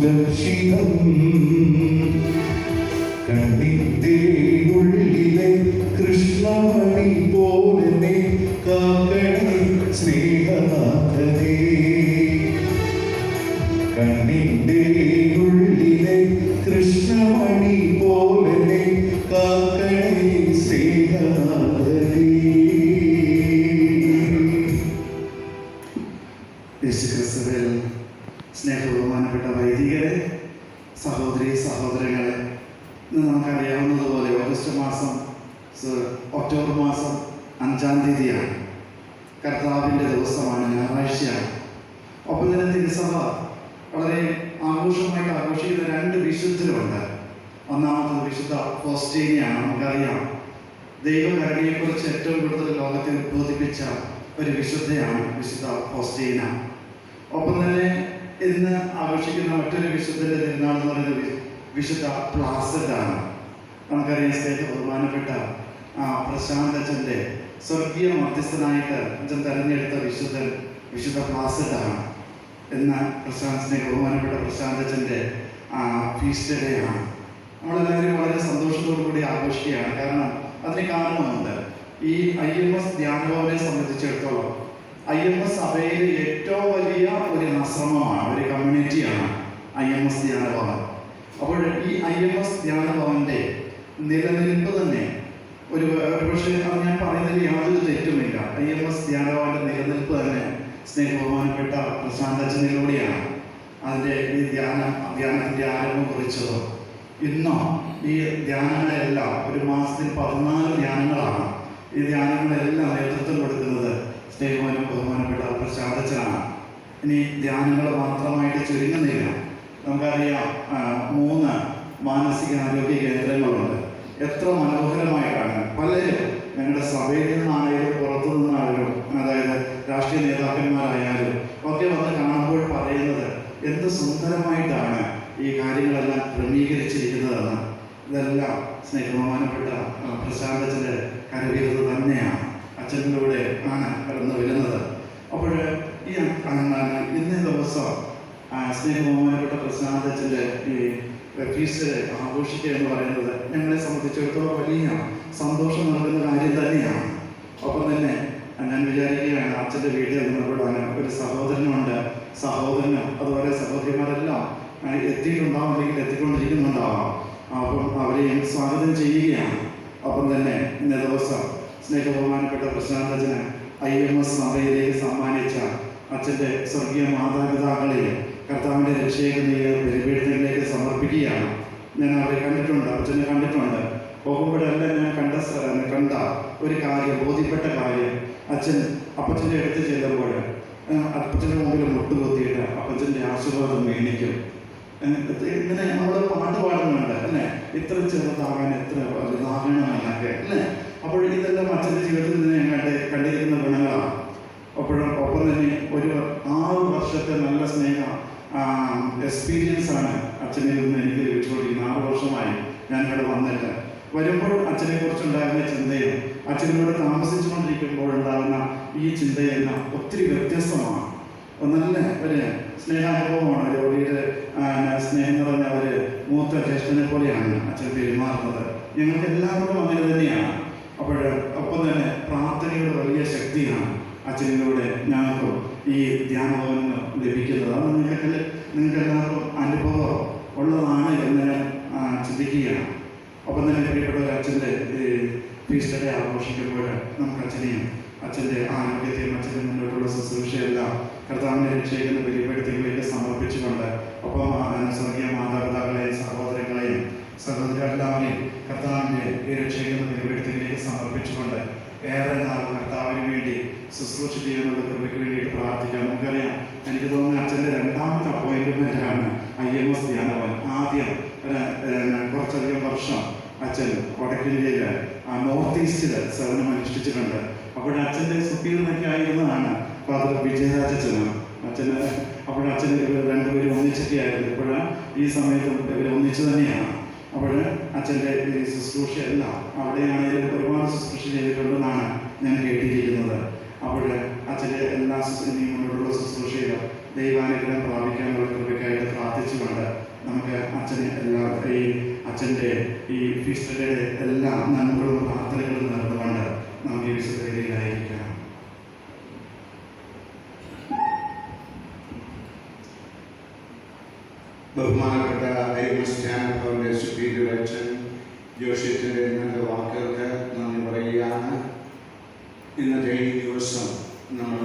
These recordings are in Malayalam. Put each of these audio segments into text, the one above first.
സുരക്ഷിതം കണ്ണിന്റെ ഉള്ളിലെ കൃഷ്ണമണി പോലെ കാക്കണി സ്നേഹനാഥനേ. കണ്ണിന്റെ ഉള്ളിലെ കൃഷ്ണമണി പോലെ കാക്കണി സ്നേഹനാഥനേ. യേശുക്രിസ്തുവിൽ സ്നേഹബഹുമാനപ്പെട്ട വൈദികരെ സഹോദരി സഹോദരങ്ങളെ ഇന്ന് നമുക്കറിയാവുന്നതുപോലെ ഓഗസ്റ്റ് മാസം ഒക്ടോബർ മാസം അഞ്ചാം തീയതിയാണ്. കർത്താവിന്റെ ദിവസമാണ് ഞായറാഴ്ചയാണ്. ഒപ്പം തന്നെ തിരുസഭ വളരെ ആഘോഷമായിട്ട് ആഘോഷിക്കുന്ന രണ്ട് വിശുദ്ധരുണ്ട്. ഒന്നാമത്തത് വിശുദ്ധ ഫോസ്റ്റീനിയാണ് നമുക്കറിയാം. ദൈവകരണയെക്കുറിച്ച് ഏറ്റവും കൂടുതൽ ലോകത്തെ ഉദ്ബോധിപ്പിച്ച ഒരു വിശുദ്ധയാണ് വിശുദ്ധ ഫോസ്റ്റീന ഒപ്പം തന്നെ ഇന്ന് ആഘോഷിക്കുന്ന മറ്റൊരു വിശുദ്ധന്റെ തിരുനാൾ എന്ന് പറയുന്നത് വിശുദ്ധ പ്ലാസഡ് ആണ്. നമുക്കറിയാം സ്നേഹ ബഹുമാനപ്പെട്ട ആ, പ്രശാന്ത് അച്ഛന്റെ സ്വർഗീയ മധ്യസ്ഥനായിട്ട് അച്ഛൻ തെരഞ്ഞെടുത്ത വിശുദ്ധൻ വിശുദ്ധ ആണ്. ഇന്ന് പ്രശാന്ത് സ്നേഹ ബഹുമാനപ്പെട്ട പ്രശാന്ത് അച്ഛന്റെ ഫീസ്റ്റ് ഡേ ആണ് നമ്മളെല്ലാവരും വളരെ സന്തോഷത്തോടു കൂടി ആഘോഷിക്കുകയാണ്. കാരണം അതിന് കാരണമുണ്ട്. ഈ ഐ എം എസ് ധ്യാനഭവനെ സംബന്ധിച്ചിടത്തോളം എസ് സഭയിൽ ഏറ്റവും വലിയ ഒരു ആശ്രമമാണ് ഒരു കമ്മ്യൂണിറ്റിയാണ് എസ് ധ്യാനഭവൻ അപ്പോൾ ഈ എസ് ധ്യാനഭവന്റെ നിലനിൽപ്പ് തന്നെ ഒരു പക്ഷേ അത് ഞാൻ പറയുന്നതിൽ യാതൊരു തെറ്റുമില്ല. എസ് ധ്യാനഭവന്റെ നിലനിൽപ്പ് തന്നെ സ്നേഹബഹുമാനപ്പെട്ട പ്രശാന്തച്ചനിലൂടെയാണ് അതിന്റെ ഈ ധ്യാനം ധ്യാനത്തിന്റെ ആരംഭം കുറിച്ചത്. ഇന്നോ ഈ ധ്യാനങ്ങളെല്ലാം ഒരു മാസത്തിൽ പതിനാല് ധ്യാനങ്ങളാണ്. ഈ ധ്യാനങ്ങളെല്ലാം ഇനി ധ്യാനങ്ങൾ മാത്രമായിട്ട് ചുരുങ്ങുന്നില്ല നമുക്കറിയാം മൂന്ന് മാനസിക ആരോഗ്യ കേന്ദ്രങ്ങളുണ്ട്. എത്ര മനോഹരമായിട്ടാണ് പലരും ഞങ്ങളുടെ സഭയിൽ നിന്നാണെങ്കിലും പുറത്തു നിന്നാണെങ്കിലും അതായത് രാഷ്ട്രീയ നേതാക്കന്മാരായാലും ഒക്കെ വന്ന് കാണുമ്പോൾ പറയുന്നത് എന്ത് സുന്ദരമായിട്ടാണ് ഈ കാര്യങ്ങളെല്ലാം ക്രമീകരിച്ചിരിക്കുന്നതെന്ന്. ഇതെല്ലാം സ്നേഹബഹുമാനപ്പെട്ട ആ, പ്രശാന്തച്ചന്റെ കരവിരുത് തന്നെയാണ്. അച്ഛനിലൂടെ ആണ് കടന്നു വരുന്നത് അപ്പോൾ ഈ എന്താണ് ഇന്നേ ദിവസം സ്നേഹബഹുമാനപ്പെട്ട പ്രശാന്തച്ചന്റെ ഈ ഫീസ്റ്റ് ആഘോഷിക്കുക എന്ന് പറയുന്നത്. ഞങ്ങളെ സംബന്ധിച്ചിടത്തോളം വലിയ സന്തോഷം നൽകുന്ന കാര്യം തന്നെയാണ്. ഒപ്പം തന്നെ ഞാൻ വിചാരിക്കുകയാണ് അച്ഛന്റെ വീട്ടിൽ നിന്നപ്പോഴാണ് ഒരു സഹോദരനുണ്ട്. സഹോദരനും അതുപോലെ സഹോദരിമാരെല്ലാം എത്തിയിട്ടുണ്ടാവും അല്ലെങ്കിൽ എത്തിക്കൊണ്ടിരിക്കുന്നുണ്ടാവാം. അപ്പം അവരെയും സ്വാഗതം ചെയ്യുകയാണ്. ഒപ്പം തന്നെ ഇന്ന ദിവസം സ്നേഹബഹുമാനപ്പെട്ട പ്രശാന്തജന് ഐ എം എസ് സഭയിലേക്ക് സമ്മാനിച്ച അച്ഛന്റെ സ്വർഗീയ മാതാപിതാക്കളെ കർത്താവിന്റെ രക്ഷകനെയ ബലിപീഠത്തിലേക്ക് സമർപ്പിക്കുകയാണ്. ഞാൻ അവരെ കണ്ടിട്ടുണ്ട് അച്ഛനെ കണ്ടിട്ടുണ്ട്. പോകുമ്പോഴല്ല ഞാൻ കണ്ട സ്ഥലം കണ്ട ഒരു കാര്യം ബോധ്യപ്പെട്ട കാര്യം. അച്ഛൻ അപ്പച്ചന്റെ അടുത്ത് ചെയ്തപ്പോൾ അപ്പച്ചന്റെ മുമ്പിൽ മുട്ടുകുത്തിയിട്ട് അപ്പച്ചന്റെ ആശീർവാദം മേടിക്കും. ഇങ്ങനെ നമ്മൾ പാട്ട് പാടുന്നുണ്ട് അല്ലേ? ഇത്ര ചെറുതാകാൻ എത്ര വലുതാകണമെന്നൊക്കെ അല്ലേ? അപ്പോൾ ഇതെല്ലാം അച്ഛന്റെ ജീവിതത്തിൽ നിന്ന് ഞാൻ കണ്ട് കണ്ടിരിക്കുന്ന ഗുണങ്ങളാണ്. അപ്പോഴും ഒപ്പം തന്നെ ഒരു ആറ് വർഷത്തെ നല്ല സ്നേഹ എക്സ്പീരിയൻസ് ആണ് അച്ഛനിൽ നിന്ന് എനിക്ക് ലഭിച്ചുകൊണ്ടിരിക്കുന്നത്. ആറ് വർഷമായി ഞാൻ ഇവിടെ വന്നിട്ട്. വരുമ്പോൾ അച്ഛനെ കുറിച്ചുണ്ടാകുന്ന ചിന്തയും അച്ഛനോട് താമസിച്ചുകൊണ്ടിരിക്കുമ്പോൾ ഉണ്ടാകുന്ന ഈ ചിന്തയെല്ലാം ഒത്തിരി വ്യത്യസ്തമാണ്. നല്ല ഒരു സ്നേഹാനുഭവമാണ്. രോഗിയുടെ സ്നേഹം നിറഞ്ഞ ഒരു മൂത്ത ജ്യേഷ്ഠനെ പോലെയാണ് അച്ഛൻ പെരുമാറുന്നത്. ഞങ്ങൾക്ക് എല്ലാവർക്കും അങ്ങനെ തന്നെയാണ്. അപ്പോൾ ഒപ്പം തന്നെ പ്രാർത്ഥനയുടെ വലിയ ശക്തിയാണ്. അച്ഛനിലൂടെ ഞങ്ങൾക്കും ഈ ധ്യാനഭവനങ്ങൾ ലഭിക്കുന്നത്. അത് നിങ്ങൾക്ക് നിങ്ങൾക്ക് എല്ലാവർക്കും അനുഭവം ഉള്ളതാണ് എന്ന് ഞാൻ ചിന്തിക്കുകയാണ്. ഒപ്പം തന്നെ പ്രിയപ്പെട്ട അച്ഛന്റെ ഫീസ്റ്റഡേ ആഘോഷിക്കുമ്പോൾ നമുക്ക് അച്ഛനെയും അച്ഛന്റെ ആരോഗ്യത്തെയും അച്ഛന്റെ മുന്നോട്ടുള്ള ശുശ്രൂഷയെല്ലാം കർത്താവിനെ രക്ഷയിക്കുന്ന ബലിപ്പെടുത്തികളിലേക്ക് സമർപ്പിച്ചുകൊണ്ട് ഒപ്പം സ്വർഗീയ മാതാപിതാക്കളെയും സഹോദരങ്ങളെയും സഹോദര എല്ലാവരെയും കർത്താവിന്റെ ഈ രക്ഷയിക്കുന്ന ബലിപ്പെടുത്തികളിലേക്ക് സമർപ്പിച്ചുകൊണ്ട് ഏറെ നാൾ കർത്താവിന് വേണ്ടി ശുശ്രൂഷ ചെയ്യുന്നത് കൃപയ്ക്ക് വേണ്ടിയിട്ട് പ്രാർത്ഥിക്കാം നമുക്കറിയാം എനിക്ക് തോന്നുന്നു അച്ഛന്റെ രണ്ടാമത്തെ അപ്പോയിൻമെന്റ് ആണ് ഐ അവൻ ആദ്യം കുറച്ചധികം വർഷം അച്ഛൻ വടക്കിന്ത്യയിൽ നോർത്ത് ഈസ്റ്റിൽ സേവനം അനുഷ്ഠിച്ചിട്ടുണ്ട്. അവിടെ അച്ഛന്റെ സുപ്പീരിയറൊക്കെ ആയിരുന്നതാണ് ഫാദർ വിജയരാജ വിജയരാജച്ചനും. അച്ഛന് അപ്പോൾ അച്ഛൻ ഇവർ രണ്ടുപേരും ഒന്നിച്ചൊക്കെ ആയിരുന്നു. ഇപ്പോൾ ഈ സമയത്ത് ഇവർ ഒന്നിച്ചു തന്നെയാണ്. അപ്പോൾ അച്ഛന്റെ ഈ ശുശ്രൂഷയല്ല അവിടെയാണെങ്കിലും ഒരുപാട് ശുശ്രൂഷ ചെയ്തിട്ടുണ്ടെന്നാണ് ഞാൻ കേട്ടിരിക്കുന്നത്. അപ്പോൾ അച്ഛന്റെ എല്ലാ മുന്നോട്ടുള്ള ശുശ്രൂഷയിലും ദൈവാനുഗ്രഹം പ്രാപിക്കാനുള്ള നമുക്ക് അച്ഛനെ എല്ലാ ഈ അച്ഛന്റെ ഈ ഫീസ്റ്റയുടെ എല്ലാ നന്മകളും പ്രാർത്ഥനകളും നടന്നുകൊണ്ട് നമുക്ക് ഈ വിശുദ്ധയിലായിരിക്കാം ബഹുമാനപ്പെട്ട ഐമസ്റ്റാനഭവന്റെ സുപ്പീരിയർ അച്ഛൻ ജോഷിയത്തിന്റെ നല്ല വാക്കുകൾക്ക് നന്ദി പറയുകയാണ്. ഇന്നത്തെ ഈ ദിവസം നമ്മൾ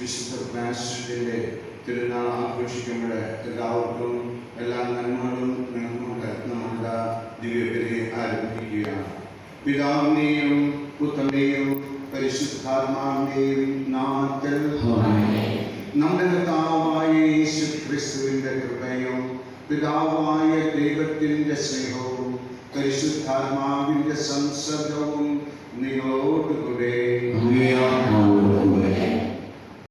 വിശുദ്ധ ഫ്രാൻസിന്റെ തിരുനാൾ ആഘോഷിക്കുമ്പോൾ എല്ലാവർക്കും എല്ലാ നന്മകളും നേർന്നുകൊണ്ട് നമ്മളുടെ ദിവ്യബലി ആരംഭിക്കുകയാണ്. പിതാവിനെയും പുത്രനെയും പരിശുദ്ധാത്മാവിനെയും നാമത്തിൽ നമ്മുടെ കർത്താവായ യേശു ക്രിസ്തുവിന്റെ കൃപയും പിതാവായ ദൈവത്തിന്റെ സ്നേഹവും പരിശുദ്ധാത്മാവിന്റെ സംസർഗവും നിങ്ങളോടുകൂടെ.